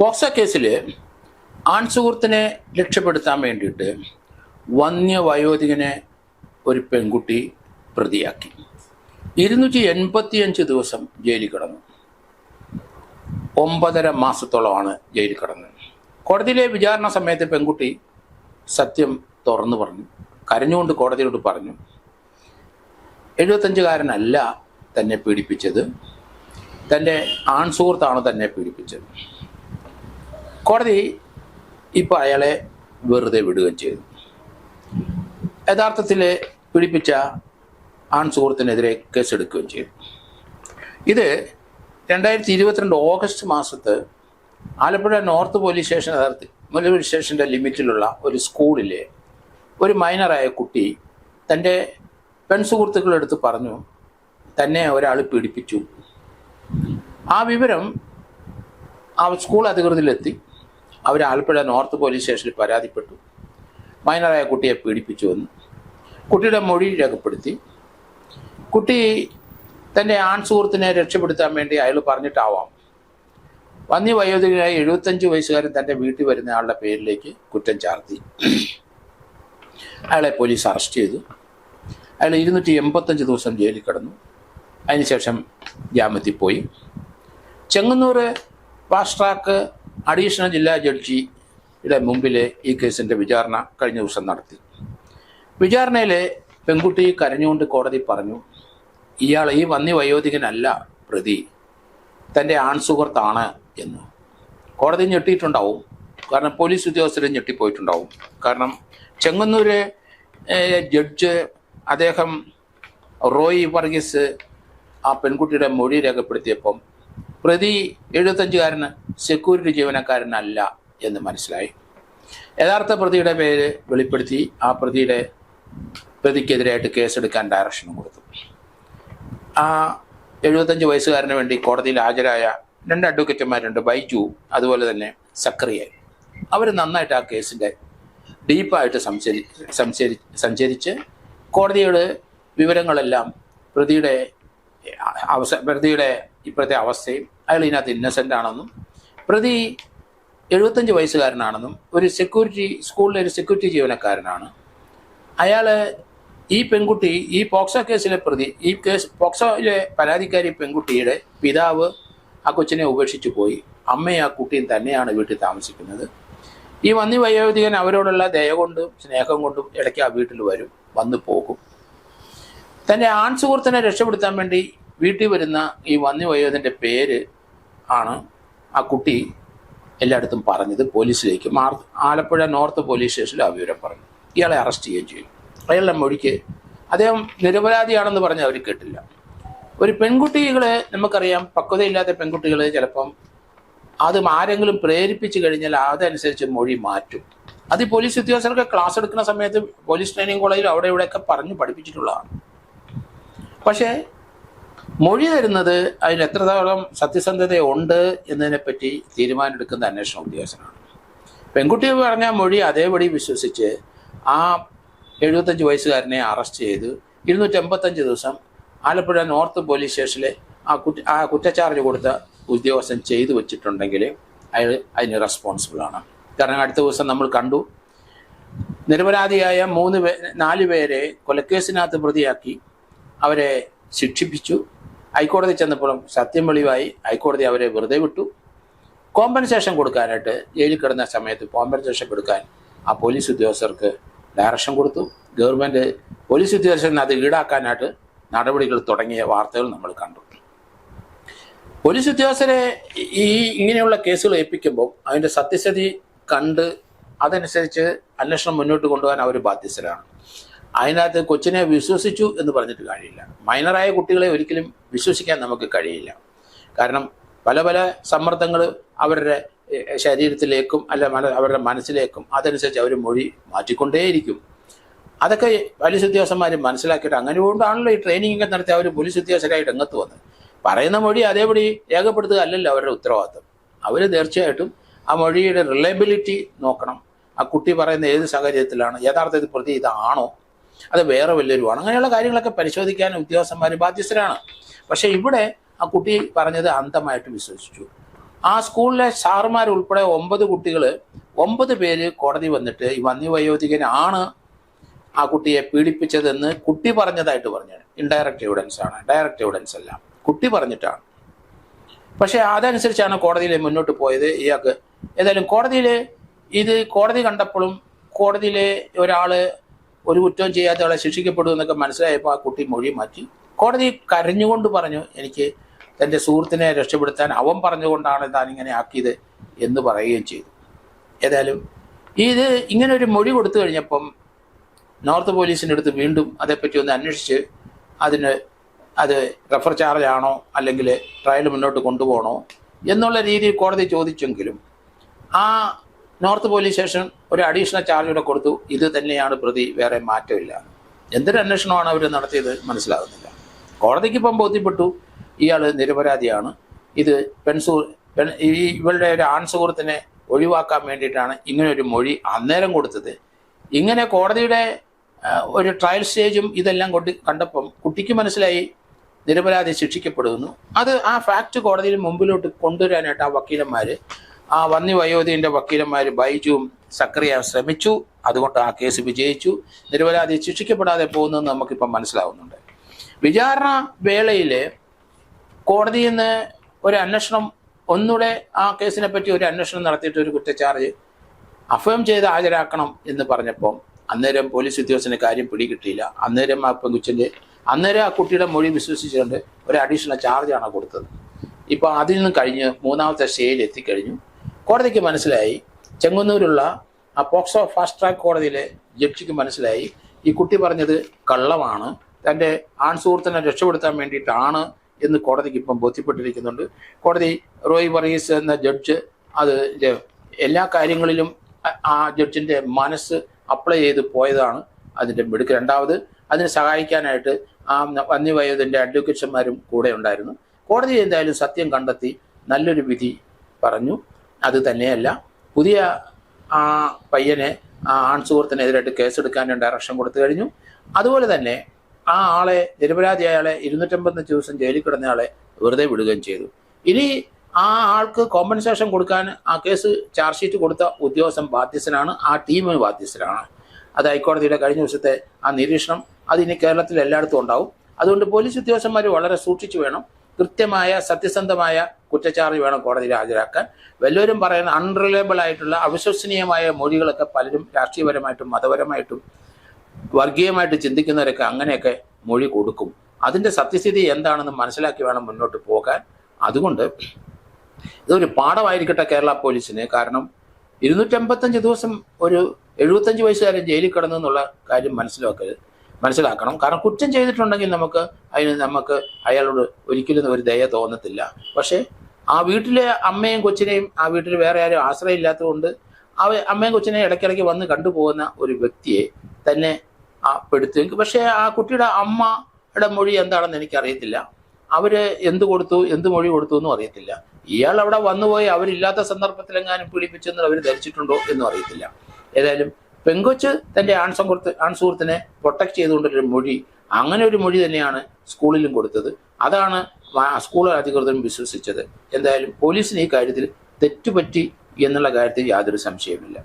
POCSO കേസിൽ ആൺസുഹൃത്തിനെ രക്ഷപ്പെടുത്താൻ വേണ്ടിയിട്ട് വന്യവയോധികനെ ഒരു പെൺകുട്ടി പ്രതിയാക്കി. ഇരുന്നൂറ്റി എൺപത്തിയഞ്ച് ദിവസം ജയിലിൽ കിടന്നു. ഒമ്പതര മാസത്തോളമാണ് ജയിലിൽ കിടന്നത്. കോടതിയിലെ വിചാരണ സമയത്ത് പെൺകുട്ടി സത്യം തുറന്നു പറഞ്ഞു. കരഞ്ഞുകൊണ്ട് കോടതിയോട് പറഞ്ഞു എഴുപത്തഞ്ചുകാരനല്ല തന്നെ പീഡിപ്പിച്ചത്. തന്റെ ആൺ സുഹൃത്താണ് തന്നെ പീഡിപ്പിച്ചത്? കോടതി ഇപ്പോൾ അയാളെ വെറുതെ വിടുകയും ചെയ്തു. യഥാർത്ഥത്തിൽ പീഡിപ്പിച്ച ആൺ സുഹൃത്തിനെതിരെ കേസെടുക്കുകയും ചെയ്തു. ഇത് രണ്ടായിരത്തി ഇരുപത്തിരണ്ട് ഓഗസ്റ്റ് മാസത്ത് ആലപ്പുഴ നോർത്ത് പോലീസ് സ്റ്റേഷൻ അതിർത്തി പോലീസ് സ്റ്റേഷന്റെ ലിമിറ്റിലുള്ള ഒരു സ്കൂളിലെ ഒരു മൈനറായ കുട്ടി തന്റെ പെൺസുഹൃത്തുക്കളെടുത്ത് പറഞ്ഞു തന്നെ ഒരാൾ പീഡിപ്പിച്ചു. ആ വിവരം ആ സ്കൂൾ അധികൃതരിലെത്തി. അവർ ആലപ്പുഴ നോർത്ത് പോലീസ് സ്റ്റേഷനിൽ പരാതിപ്പെട്ടു. മൈനറായ കുട്ടിയെ പീഡിപ്പിച്ചു വന്നു കുട്ടിയുടെ മൊഴി രേഖപ്പെടുത്തി. കുട്ടി തന്റെ ആൺ സുഹൃത്തിനെ രക്ഷപ്പെടുത്താൻ വേണ്ടി അയാൾ പറഞ്ഞിട്ടാവാം. വന്നി വയോധികനായ എഴുപത്തഞ്ച് വയസ്സുകാരൻ തന്റെ വീട്ടിൽ വരുന്ന ആളുടെ പേരിലേക്ക് കുറ്റം ചാർത്തി. അയാളെ പോലീസ് അറസ്റ്റ് ചെയ്തു. അയാൾ ഇരുന്നൂറ്റി എൺപത്തഞ്ച് ദിവസം ജയിലിൽ കിടന്നു. അതിനുശേഷം ജാമ്യത്തിൽ പോയി. ചെങ്ങന്നൂർ ഫാസ്റ്റ് ട്രാക്ക് അഡീഷണൽ ജില്ലാ ജഡ്ജിയുടെ മുമ്പിൽ ഈ കേസിന്റെ വിചാരണ കഴിഞ്ഞ ദിവസം നടത്തി. വിചാരണയിൽ പെൺകുട്ടി കരഞ്ഞുകൊണ്ട് കോടതി പറഞ്ഞു ഇയാൾ ഈ വന്നി വയോധികനല്ല പ്രതി തന്റെ ആൺസുഹൃത്താണ് എന്ന്. കോടതി ഞെട്ടിയിട്ടുണ്ടാവും. കാരണം പോലീസ് ഉദ്യോഗസ്ഥരും ഞെട്ടിപ്പോയിട്ടുണ്ടാവും. കാരണം ചെങ്ങന്നൂര് ജഡ്ജ് അദ്ദേഹം റോയ് വർഗീസ് ആ പെൺകുട്ടിയുടെ മൊഴി രേഖപ്പെടുത്തിയപ്പം പ്രതി എഴുപത്തഞ്ചുകാരന് സെക്യൂരിറ്റി ജീവനക്കാരനല്ല എന്ന് മനസ്സിലായി. യഥാർത്ഥ പ്രതിയുടെ പേര് വെളിപ്പെടുത്തി ആ പ്രതിയുടെ പ്രതിക്കെതിരായിട്ട് കേസെടുക്കാൻ ഡയറക്ഷനും കൊടുത്തു. ആ എഴുപത്തഞ്ച് വയസ്സുകാരന് വേണ്ടി കോടതിയിൽ ഹാജരായ രണ്ട് അഡ്വക്കേറ്റുമാരുണ്ട് ബൈജു അതുപോലെ തന്നെ സക്രിയ. അവർ നന്നായിട്ട് ആ കേസിന്റെ ഡീപ്പായിട്ട് സംശരി സംശരി സഞ്ചരിച്ച് കോടതിയുടെ വിവരങ്ങളെല്ലാം പ്രതിയുടെ അവസ പ്രതിയുടെ ഇപ്പോഴത്തെ അവസ്ഥയും അയാൾ ഇതിനകത്ത് ഇന്നസെന്റ് ആണെന്നും പ്രതി എഴുപത്തഞ്ച് വയസ്സുകാരനാണെന്നും ഒരു സെക്യൂരിറ്റി സ്കൂളിലെ ഒരു സെക്യൂരിറ്റി ജീവനക്കാരനാണ്. അയാൾ ഈ പെൺകുട്ടി ഈ പോക്സോ കേസിലെ പ്രതി ഈ കേസ് പോക്സോയിലെ പരാതിക്കാരി പെൺകുട്ടിയുടെ പിതാവ് ആ കൊച്ചിനെ ഉപേക്ഷിച്ചു പോയി. അമ്മയും ആ കുട്ടിയും തന്നെയാണ് വീട്ടിൽ താമസിക്കുന്നത്. ഈ വന്നി വയോധികൻ അവരോടുള്ള ദയ കൊണ്ടും സ്നേഹം കൊണ്ടും ഇടയ്ക്ക് ആ വീട്ടിൽ വരും വന്നു പോകും. തന്റെ ആൺ സുഹൃത്തിനെ രക്ഷപ്പെടുത്താൻ വേണ്ടി വീട്ടിൽ വരുന്ന ഈ വന്നി വയോധന്റെ പേര് ആണ് ആ കുട്ടി എല്ലായിടത്തും പറഞ്ഞത് പോലീസിലേക്ക് മാർ ആലപ്പുഴ നോർത്ത് പോലീസ് സ്റ്റേഷനിൽ ആ വിവരം പറഞ്ഞു. ഇയാളെ അറസ്റ്റ് ചെയ്യുകയും ചെയ്യും. അയാളുടെ മൊഴിക്ക് അദ്ദേഹം നിരപരാധിയാണെന്ന് പറഞ്ഞ് അവർ കേട്ടില്ല. ഒരു പെൺകുട്ടികളെ നമുക്കറിയാം പക്വതയില്ലാത്ത പെൺകുട്ടികളെ ചിലപ്പം അത് ആരെങ്കിലും പ്രേരിപ്പിച്ചു കഴിഞ്ഞാൽ അതനുസരിച്ച് മൊഴി മാറ്റും. അത് പോലീസ് ഉദ്യോഗസ്ഥർക്ക് ക്ലാസ് എടുക്കുന്ന സമയത്ത് പോലീസ് ട്രെയിനിങ് കോളേജിൽ അവിടെ ഇവിടെയൊക്കെ പറഞ്ഞു പഠിപ്പിച്ചിട്ടുള്ളതാണ്. പക്ഷേ മൊഴി തരുന്നത് അതിന് എത്രത്തോളം സത്യസന്ധത ഉണ്ട് എന്നതിനെപ്പറ്റി തീരുമാനമെടുക്കുന്ന അന്വേഷണ ഉദ്യോഗസ്ഥനാണ്. പെൺകുട്ടി പറഞ്ഞ മൊഴി അതേപടി വിശ്വസിച്ച് ആ എഴുപത്തഞ്ച് വയസ്സുകാരനെ അറസ്റ്റ് ചെയ്ത് ഇരുന്നൂറ്റമ്പത്തഞ്ച് ദിവസം ആലപ്പുഴ നോർത്ത് പോലീസ് സ്റ്റേഷനിലെ ആ കുറ്റ ആ കുറ്റച്ചാർജ് കൊടുത്ത ഉദ്യോഗസ്ഥൻ ചെയ്തു വെച്ചിട്ടുണ്ടെങ്കിൽ അയാൾ അതിന് റെസ്പോൺസിബിൾ ആണ്. കാരണം അടുത്ത ദിവസം നമ്മൾ കണ്ടു. നിരപരാധിയായ മൂന്ന് പേ നാല് പേരെ കൊലക്കേസിനകത്ത് പ്രതിയാക്കി അവരെ ശിക്ഷിപ്പിച്ചു. ഹൈക്കോടതി ചെന്നപ്പോഴും സത്യം വെളിവായി ഹൈക്കോടതി അവരെ വെറുതെ വിട്ടു. കോമ്പൻസേഷൻ കൊടുക്കാനായിട്ട് ജയിലിൽ കിടന്ന സമയത്ത് കോമ്പൻസേഷൻ കൊടുക്കാൻ ആ പോലീസ് ഉദ്യോഗസ്ഥർക്ക് ഡയറക്ഷൻ കൊടുത്തു. ഗവൺമെന്റ് പോലീസ് ഉദ്യോഗസ്ഥരിന് അത് ഈടാക്കാനായിട്ട് നടപടികൾ തുടങ്ങിയ വാർത്തകൾ നമ്മൾ കണ്ടു. പോലീസ് ഉദ്യോഗസ്ഥരെ ഈ ഇങ്ങനെയുള്ള കേസുകൾ ഏൽപ്പിക്കുമ്പോൾ അതിന്റെ സത്യസ്ഥിതി കണ്ട് അതനുസരിച്ച് അന്വേഷണം മുന്നോട്ട് കൊണ്ടുപോകാൻ അവർ ബാധ്യസ്ഥരാണ്. അതിനകത്ത് കൊച്ചിനെ വിശ്വസിച്ചു എന്ന് പറഞ്ഞിട്ട് കാര്യമില്ല. മൈനറായ കുട്ടികളെ ഒരിക്കലും വിശ്വസിക്കാൻ നമുക്ക് കഴിയില്ല. കാരണം പല പല സമ്മർദ്ദങ്ങൾ അവരുടെ ശരീരത്തിലേക്കും അല്ല മന- അവരുടെ മനസ്സിലേക്കും അതനുസരിച്ച് അവർ മൊഴി മാറ്റിക്കൊണ്ടേയിരിക്കും. അതൊക്കെ പോലീസ് ഉദ്യോഗസ്ഥന്മാർ മനസ്സിലാക്കിയിട്ട് അങ്ങനെ കൊണ്ടാണല്ലോ ഈ ട്രെയിനിങ് ഒക്കെ നടത്തി അവർ പോലീസ് ഉദ്യോഗസ്ഥരായിട്ട് രംഗത്ത് വന്നത്. പറയുന്ന മൊഴി അതേപടി രേഖപ്പെടുത്തുക അല്ലല്ലോ അവരുടെ ഉത്തരവാദിത്വം. അവർ തീർച്ചയായിട്ടും ആ മൊഴിയുടെ റിലയബിലിറ്റി നോക്കണം. ആ കുട്ടി പറയുന്ന ഏത് സാഹചര്യത്തിലാണ് യഥാർത്ഥത്തിൽ പ്രതി ഇതാണോ അത് വേറെ വല്ലവരുമാണ് അങ്ങനെയുള്ള കാര്യങ്ങളൊക്കെ പരിശോധിക്കാൻ ഉദ്യോഗസ്ഥന്മാർ ബാധ്യസ്ഥരാണ്. പക്ഷേ ഇവിടെ ആ കുട്ടി പറഞ്ഞത് അന്ധമായിട്ട് വിശ്വസിച്ചു. ആ സ്കൂളിലെ സാറുമാർ ഉൾപ്പെടെ ഒമ്പത് കുട്ടികൾ ഒമ്പത് പേര് കോടതി വന്നിട്ട് ഈ വന്യവയോധികനാണ് ആ കുട്ടിയെ പീഡിപ്പിച്ചതെന്ന് കുട്ടി പറഞ്ഞതായിട്ട് പറഞ്ഞു ഇൻഡയറക്റ്റ് എവിഡൻസ് ആണ്. ഡയറക്റ്റ് എവിഡൻസ് അല്ല. കുട്ടി പറഞ്ഞിട്ടാണ്. പക്ഷേ അതനുസരിച്ചാണ് കോടതിയിൽ മുന്നോട്ട് പോയത് ഇയാൾക്ക്. ഏതായാലും കോടതിയിൽ ഇത് കോടതി കണ്ടപ്പോഴും കോടതിയിലെ ഒരാൾ ഒരു കുറ്റവും ചെയ്യാത്ത ആളെ ശിക്ഷിക്കപ്പെടും എന്നൊക്കെ മനസ്സിലായപ്പോൾ ആ കുട്ടി മൊഴി മാറ്റി. കോടതി കരഞ്ഞുകൊണ്ട് പറഞ്ഞു എനിക്ക് തന്റെ സുഹൃത്തിനെ രക്ഷപ്പെടുത്താൻ അവൻ പറഞ്ഞുകൊണ്ടാണ് താൻ ഇങ്ങനെ ആക്കിയത് എന്ന് പറയുകയും ചെയ്തു. ഏതായാലും ഇത് ഇങ്ങനെ ഒരു മൊഴി കൊടുത്തു കഴിഞ്ഞപ്പം നോർത്ത് പോലീസിന്റെ അടുത്ത് വീണ്ടും അതേപ്പറ്റി ഒന്ന് അന്വേഷിച്ച് അതിന് അത് റെഫർ ചാർജ് ആണോ അല്ലെങ്കിൽ ട്രയൽ മുന്നോട്ട് കൊണ്ടുപോകണോ എന്നുള്ള രീതിയിൽ കോടതി ചോദിച്ചെങ്കിലും ആ നോർത്ത് പോലീസ് സ്റ്റേഷൻ ഒരു അഡീഷണൽ ചാർജ് കൂടെ കൊടുത്തു. ഇത് തന്നെയാണ് പ്രതി വേറെ മാറ്റമില്ല. എന്തൊരു അന്വേഷണമാണ് അവർ നടത്തിയത് മനസ്സിലാകുന്നില്ല. കോടതിക്ക് ഇപ്പം ബോധ്യപ്പെട്ടു. ഇയാൾ നിരപരാധിയാണ്. ഇത് പെൺസൂ പെൺ ഈ ഇവളുടെ ഒരു ആൺ സുഹൃത്തിനെ ഒഴിവാക്കാൻ വേണ്ടിയിട്ടാണ് ഇങ്ങനെ ഒരു മൊഴി അന്നേരം കൊടുത്തത്. ഇങ്ങനെ കോടതിയുടെ ഒരു ട്രയൽ സ്റ്റേജും ഇതെല്ലാം കൊണ്ട് കണ്ടപ്പം കുട്ടിക്ക് മനസ്സിലായി നിരപരാധി ശിക്ഷിക്കപ്പെടുന്നു. അത് ആ ഫാക്ട് കോടതിയിൽ മുമ്പിലോട്ട് കൊണ്ടുവരാനായിട്ട് ആ വക്കീലന്മാർ ആ വന്നി വയോധിയുടെ വക്കീലന്മാർ ബൈജുവും സക്രിയ ശ്രമിച്ചു. അതുകൊണ്ട് ആ കേസ് വിജയിച്ചു. നിരപരാധി ശിക്ഷിക്കപ്പെടാതെ പോകുന്നതെന്ന് നമുക്കിപ്പം മനസ്സിലാവുന്നുണ്ട്. വിചാരണ വേളയിൽ കോടതിയിൽ നിന്ന് ഒരു അന്വേഷണം ഒന്നുകൂടെ ആ കേസിനെ പറ്റി ഒരു അന്വേഷണം നടത്തിയിട്ട് ഒരു കുറ്റച്ചാർജ് അഫേം ചെയ്ത് ഹാജരാക്കണം എന്ന് പറഞ്ഞപ്പോൾ അന്നേരം പോലീസ് ഉദ്യോഗസ്ഥന് കാര്യം പിടികിട്ടിയില്ല. അന്നേരം ആ പെങ്കുച്ചന്റെ അന്നേരം ആ കുട്ടിയുടെ മൊഴി വിശ്വസിച്ചുകൊണ്ട് ഒരു അഡീഷണൽ ചാർജാണ് കൊടുത്തത്. ഇപ്പോൾ അതിൽ നിന്ന് കഴിഞ്ഞ് മൂന്നാമത്തെ സ്റ്റേജിൽ എത്തിക്കഴിഞ്ഞു കോടതിക്ക് മനസ്സിലായി. ചെങ്ങന്നൂരുള്ള ആ പോക്സോ ഫാസ്റ്റ് ട്രാക്ക് കോടതിയിലെ ജഡ്ജിക്ക് മനസ്സിലായി. ഈ കുട്ടി പറഞ്ഞത് കള്ളമാണ്. തന്റെ ആൺ സുഹൃത്തിനെ രക്ഷപ്പെടുത്താൻ വേണ്ടിയിട്ടാണ് എന്ന് കോടതിക്ക് ഇപ്പം ബോധ്യപ്പെട്ടിരിക്കുന്നുണ്ട്. കോടതി റോയ് വറീസ് എന്ന ജഡ്ജ് അത് എല്ലാ കാര്യങ്ങളിലും ആ ജഡ്ജിന്റെ മനസ്സ് അപ്ലൈ ചെയ്ത് പോയതാണ് അതിന്റെ മിടുക്ക്. രണ്ടാമത് അതിനെ സഹായിക്കാനായിട്ട് ആ വന്യവയോധന്റെ അഡ്വക്കേറ്റ്സുമാരും കൂടെ ഉണ്ടായിരുന്നു. കോടതി എന്തായാലും സത്യം കണ്ടെത്തി നല്ലൊരു വിധി പറഞ്ഞു. അത് തന്നെയല്ല. പുതിയ ആ പയ്യനെ ആ ആൺ സുഹൃത്തിനെതിരായിട്ട് കേസെടുക്കാൻ ഡയറക്ഷൻ കൊടുത്തു കഴിഞ്ഞു. അതുപോലെ തന്നെ ആ ആളെ നിരപരാധി അയാളെ ഇരുന്നൂറ്റമ്പത് ദിവസം ജയിലിൽ കിടന്ന ആളെ വെറുതെ വിടുകയും ചെയ്തു. ഇനി ആ ആൾക്ക് കോമ്പൻസേഷൻ കൊടുക്കാൻ ആ കേസ് ചാർജ് ഷീറ്റ് കൊടുത്ത ഉദ്യോഗസ്ഥൻ ബാധ്യസ്ഥനാണ് ആ ടീം ബാധ്യസ്ഥനാണ്. അത് ഹൈക്കോടതിയുടെ കഴിഞ്ഞ ദിവസത്തെ ആ നിരീക്ഷണം. അത് ഇനി കേരളത്തിൽ എല്ലായിടത്തും ഉണ്ടാവും. അതുകൊണ്ട് പോലീസ് ഉദ്യോഗസ്ഥന്മാർ വളരെ സൂക്ഷിച്ചു വേണം. കൃത്യമായ സത്യസന്ധമായ കുറ്റച്ചാർജ് വേണം കോടതിയിൽ ഹാജരാക്കാൻ. വല്ലവരും പറയുന്ന അൺറിലയബിൾ ആയിട്ടുള്ള അവിശ്വസനീയമായ മൊഴികളൊക്കെ പലരും രാഷ്ട്രീയപരമായിട്ടും മതപരമായിട്ടും വർഗീയമായിട്ട് ചിന്തിക്കുന്നവരൊക്കെ അങ്ങനെയൊക്കെ മൊഴി കൊടുക്കും. അതിന്റെ സത്യസ്ഥിതി എന്താണെന്ന് മനസ്സിലാക്കി വേണം മുന്നോട്ട് പോകാൻ. അതുകൊണ്ട് ഇതൊരു പാഠമായിരിക്കട്ടെ കേരള പോലീസിന്. കാരണം ഇരുന്നൂറ്റമ്പത്തഞ്ച് ദിവസം ഒരു എഴുപത്തഞ്ച് വയസ്സുകാരൻ ജയിലിൽ കിടന്നു എന്നുള്ള കാര്യം മനസ്സിലാക്കരുത് മനസ്സിലാക്കണം. കാരണം കുറ്റം ചെയ്തിട്ടുണ്ടെങ്കിൽ നമുക്ക് അതിന് നമുക്ക് അയാളോട് ഒരിക്കലും ഒരു ദയ തോന്നത്തില്ല. പക്ഷേ ആ വീട്ടിലെ അമ്മയും കൊച്ചിനെയും ആ വീട്ടിൽ വേറെ ആരും ആശ്രയം ഇല്ലാത്തതുകൊണ്ട് അവ അമ്മയും കൊച്ചിനെ ഇടയ്ക്കിടയ്ക്ക് വന്ന് കണ്ടുപോകുന്ന ഒരു വ്യക്തിയെ തന്നെ ആ പെടുത്തു. പക്ഷേ ആ കുട്ടിയുടെ അമ്മയുടെ മൊഴി എന്താണെന്ന് എനിക്കറിയത്തില്ല. അവർ എന്ത് കൊടുത്തു എന്ത് മൊഴി കൊടുത്തു എന്നും അറിയത്തില്ല. ഇയാൾ അവിടെ വന്നുപോയി അവരില്ലാത്ത സന്ദർഭത്തിലെങ്ങാനും പീഡിപ്പിച്ചെന്ന് അവർ ധരിച്ചിട്ടുണ്ടോ എന്നും അറിയത്തില്ല. ഏതായാലും പെങ്കൊച്ച് തന്റെ ആൺസുഹൃത്ത് ആൺസുഹൃത്തിനെ ആൺ സുഹൃത്തിനെ പ്രൊട്ടക്ട് ചെയ്തുകൊണ്ടൊരു മൊഴി അങ്ങനെ ഒരു മൊഴി തന്നെയാണ് സ്കൂളിലും കൊടുത്തത്. അതാണ് സ്കൂൾ അധികൃതരും വിശ്വസിച്ചത്. എന്തായാലും പോലീസിന് ഈ കാര്യത്തിൽ തെറ്റുപറ്റി എന്നുള്ള കാര്യത്തിൽ യാതൊരു സംശയമില്ല